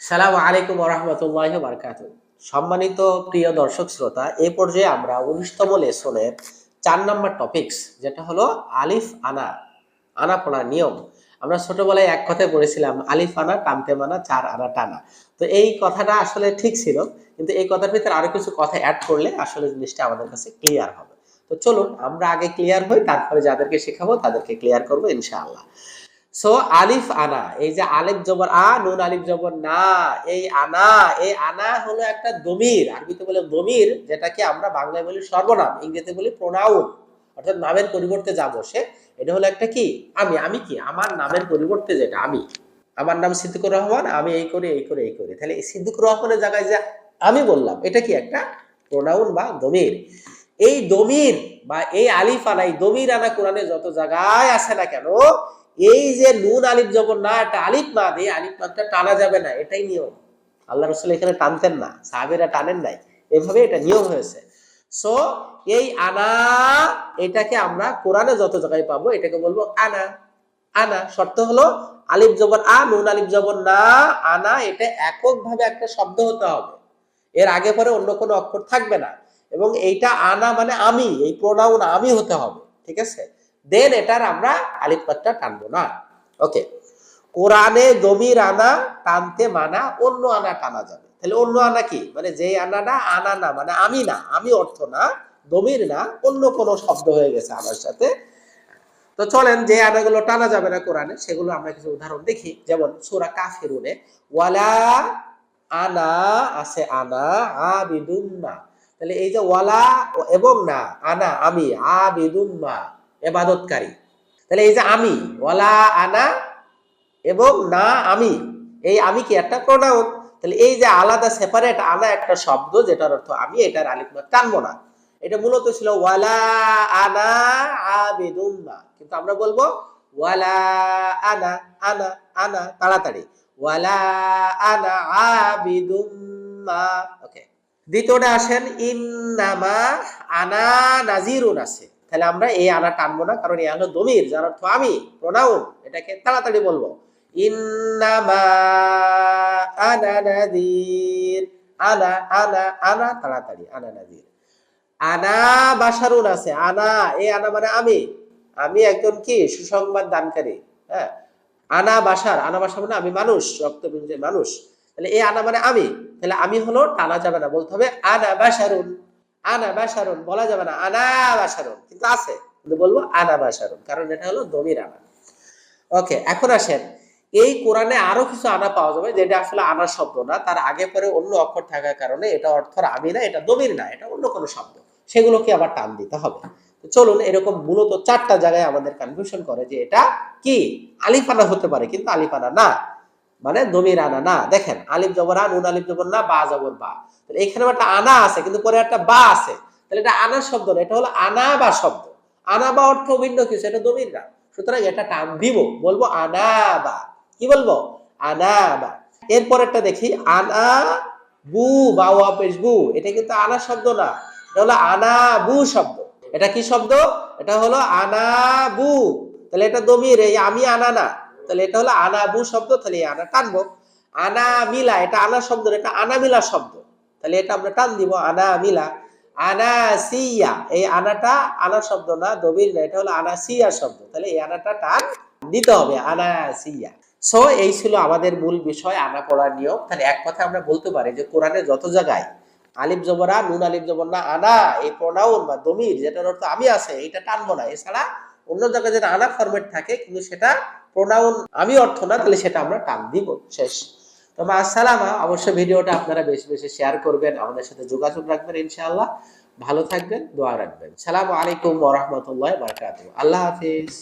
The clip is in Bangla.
সালাম আলাইকুম রহমতুল্লাহ বারকাত সম্মানিত প্রিয় দর্শক শ্রোতা, এ পর্যায়ে আমরা উনিশতম লেসনের চার নম্বর টপিকস, যেটা হলো আলিফ আনা আনা পড়ার নিয়ম। আমরা ছোটবেলায় এক কথায় পড়েছিলাম, আলিফ আনা, টানতে মানা, চার আনা, টানা। তো এই কথাটা আসলে ঠিক ছিল, কিন্তু এই কথার ভিতরে আরও কিছু কথা অ্যাড করলে আসলে জিনিসটা আমাদের কাছে ক্লিয়ার হবে। তো চলুন, আমরা আগে ক্লিয়ার হই, তারপরে যাদেরকে শেখাবো, তাদেরকে ক্লিয়ার করব, ইনশাআল্লাহ। সো আলিফ আনা এই যে আলিফ জবর আ নুন আলিফ জবর না, এই আনা এই আনা হলো একটা দমির, আরবিতে বলে দমির, যেটাকে আমরা বাংলায় বলি সর্বনাম, ইংরেজিতে বলি প্রোনাউন অর্থাৎ নামের পরিবর্তে যা বসে এটা হলো একটা কি? আমি আমি কি? আমার নামের পরিবর্তে যেটা, আমি। আমার নাম সিদ্দিকুর রহমান, আমি এই করি এই করি এই করি। তাহলে এই সিদ্দিকুর রহমানের জায়গায় যে আমি বললাম, এটা কি একটা? প্রোনাউন বা দমির। এই দমির বা এই আলিফ আনা, এই দমির আনা কোরআনে যত জায়গায় আছে না কেন এই যে নুন আলিফ জবর না একটা আলিফ না দিয়ে আলিফ মাত্রা টানা যাবে না, এটাই নিয়ম। আল্লাহ রসুল এখানে টানতেন না, সাহাবেরা টানেন নাই। এভাবে এটা নিয়ম হয়েছে। সো এই আনা, এটাকে আমরা কোরআনে যত জায়গায় পাবো, এটাকে বলব আনা। আনা শর্ত হলো আলিফ জবর আ, নুন আলিফ জবর না, আনা এটা এককভাবে একটা শব্দ হতে হবে। এর আগে পরে অন্য কোনো অক্ষর থাকবে না। এবং এইটা আনা মানে আমি, এই প্রোনাউন আমি হতে হবে, ঠিক আছে? দেন এটার আমরা আলিফ মাত্রা টানবো না। ওকে কোরআনে দমির আনা টানতে মানা অন্য আনা টানা যাবে। তাহলে অন্য আনা কি? মানে যে আনাটা আনা না মানে আমি না, আমি অর্থ না দমির না, অন্য কোনো শব্দ হয়ে গেছে আমার সাথে। তো চলেন, যে আনাগুলো টানা যাবে না কোরআনে, সেগুলো আমরা কিছু উদাহরণ দেখি। যেমন সুরা কাফিরুনে, ওয়ালা আনা আছে আনা, আবিদুন না। তাহলে এই যে ওয়ালা এবং না, আনা, আমি, আবিদুন এবাদতকারী। তাহলে এই যে আমি, ওয়ালা, আনা এবং না আমি, এই আমি কি একটা প্রোনাউন তাহলে এই যে আলাদা সেপারেট আনা একটা শব্দ, যেটার অর্থ আমি, এটার আলিফ না টানবো না। এটা মূলত ছিল ওয়ালা, আনা আবেদুন না কিন্তু আমরা বলব ওয়ালা, আনা আনা আনা, তাড়াতাড়ি। ওয়ালা, আনা আবিদুম মা ওকে দ্বিতীয়টা আসেন, ইন্নামা আনা নাজিরুন আছে। তাহলে আমরা এই আনা টানবো না, কারণ এই হলো দমির, যার অর্থ আমি প্রোনাউন এটাকে তাড়াতাড়ি বলব। আনা আনা আনা তাড়াতাড়ি আছে, আনা এই আনা মানে আমি। একজন কি? সুসংবাদ দানকারী হ্যাঁ? মানে আমি মানুষ রক্তবিন্দু মানুষ। তাহলে এই আনা মানে আমি, তাহলে আমি হলো, টানা যাবে না, বলতে হবে আনা বাসারুন আনা বাসারুন বলা যাবে না, আনা বাসারুন কিন্তু আছে। কিন্তু বলব আনা বাসারুন কারণ এটা হলো দমির আনা। ওকে, এখন আসেন। এই কোরআনে আরও কিছু আনা পাওয়া যাবে, যেটা আসলে আনা শব্দ না, তার আগে পরে অন্য অক্ষর থাকার কারণে এটা অর্থ আমি না, এটা দমির না, এটা অন্য কোনো শব্দ। সেগুলোকে আবার টান দিতে হবে। চলুন, এরকম মূলত চারটা জায়গায় আমাদের কনফিউশন করে যে এটা কি? আলিফানা হতে পারে, কিন্তু আলিফানা না। মানে দমির আনা। না, দেখেন, আলিফ জবর আন উন আলিফ জবর না, বা জবর বা। এখানে একটা আনা আছে, কিন্তু পরে একটা বা আছে। তাহলে এটা আনা শব্দ না, এটা হলো আনা বা শব্দ। আনা বা অর্থ ভিন্ন কিছু, এটা দমির না। সুতরাং এটা টান দিব, বলব আনা বা। কি বলব? আনা বা। এরপর একটা দেখি, আনা বু, বা ওয়াপেশ বু। এটা কিন্তু আনা শব্দ না, এটা হলো আনা বু শব্দ। এটা কি শব্দ? এটা হলো আনা বু। তাহলে এটা দমির, এই আমি আনা না। তাহলে এটা হলো আনা বু শব্দ, তাহলে আনা টানবো। আনা মিলা এটা আনা শব্দ, এটা আনা মিলা শব্দ। তাহলে এটা আমরা টান দিব আনা মিলা আনা সিয়া এই আনাটা আনা শব্দ না দমির না, এটা হলো আনা সিয়া শব্দ। তাহলে এই আনাটা টান দিতে হবে আনা সিয়া সো এই ছিল আমাদের মূল বিষয়, আনা পড়ার নিয়ম। তাহলে এক কথা আমরা বলতে পারি যে কোরআনে যত জায়গায় আলিফ জবরা নুন আলিফ জবর না, আনা, এই প্রোনাউন বা দমির, যেটার অর্থ আমি আছে এটা টানবো না। এছাড়া অন্য জায়গায় যেটা আনা ফরম্যাট থাকে, কিন্তু সেটা প্রোনাউন আমি অর্থ না, তাহলে সেটা আমরা টান দিব, শেষ। তো মা, আসসালামা অবশ্যই ভিডিওটা আপনারা বেশি বেশি শেয়ার করবেন, আমাদের সাথে যোগাযোগ রাখবেন, ইনশাআল্লাহ। ভালো থাকবেন, দোয়া রাখবেন। সালামু আলাইকুম ওয়া রাহমাতুল্লাহি ওয়া বারাকাতুহু। আল্লাহ হাফিজ।